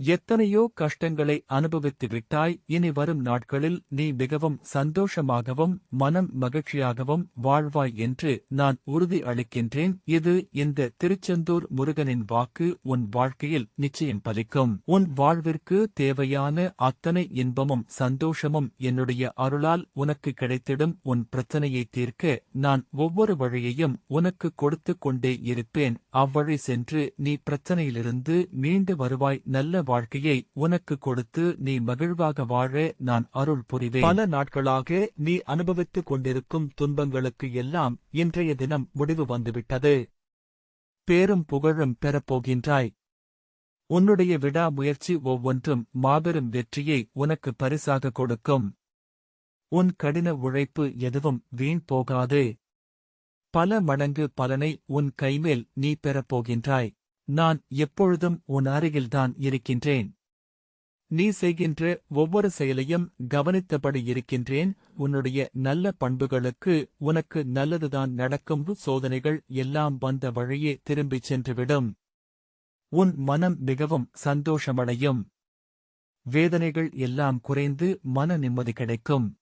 எத்தனையோ கஷ்டங்களை அனுபவித்து விட்டாய் இனி வரும் நாட்களில் நீ மிகவும் சந்தோஷமாகவும் மனம் மகிழ்ச்சியாகவும் வாழ்வாய் என்று நான் உறுதி அளிக்கின்றேன். இது இந்த திருச்செந்தூர் முருகனின் வாக்கு. உன் வாழ்க்கையில் நிச்சயம் பலிக்கும். உன் வாழ்விற்கு தேவையான அத்தனை இன்பமும் சந்தோஷமும் என்னுடைய அருளால் உனக்கு கிடைத்திடும். உன் பிரச்சனையை தீர்க்க நான் ஒவ்வொரு வழியையும் உனக்கு கொடுத்து கொண்டே இருப்பேன். அவ்வழி சென்று நீ பிரச்சனையிலிருந்து மீண்டு வருவாய். நல்ல வாழ்க்கையை உனக்கு கொடுத்து நீ மகிழ்வாக வாழ நான் அருள் புரிவேன். பல நாட்களாக நீ அனுபவித்துக் கொண்டிருக்கும் துன்பங்களுக்கு எல்லாம் இன்றைய தினம் முடிவு வந்துவிட்டது. பேரும் புகழும் பெறப்போகின்றாய். உன்னுடைய விடாமுயற்சி ஒவ்வொன்றும் மாபெரும் வெற்றியை உனக்கு பரிசாக கொடுக்கும். உன் கடின உழைப்பு எதுவும் வீண் போகாது. பல மடங்கு பலனை உன் கைமேல் நீ பெறப்போகின்றாய். நான் எப்பொழுதும் உன் அருகில்தான் இருக்கின்றேன். நீ செய்கின்ற ஒவ்வொரு செயலையும் கவனித்தபடி இருக்கின்றேன். உன்னுடைய நல்ல பண்புகளுக்கு உனக்கு நல்லதுதான் நடக்கும். சோதனைகள் எல்லாம் வந்த வழியே திரும்பிச் சென்றுவிடும். உன் மனம் மிகவும் சந்தோஷமடையும். வேதனைகள் எல்லாம் குறைந்து மன நிம்மதி கிடைக்கும்.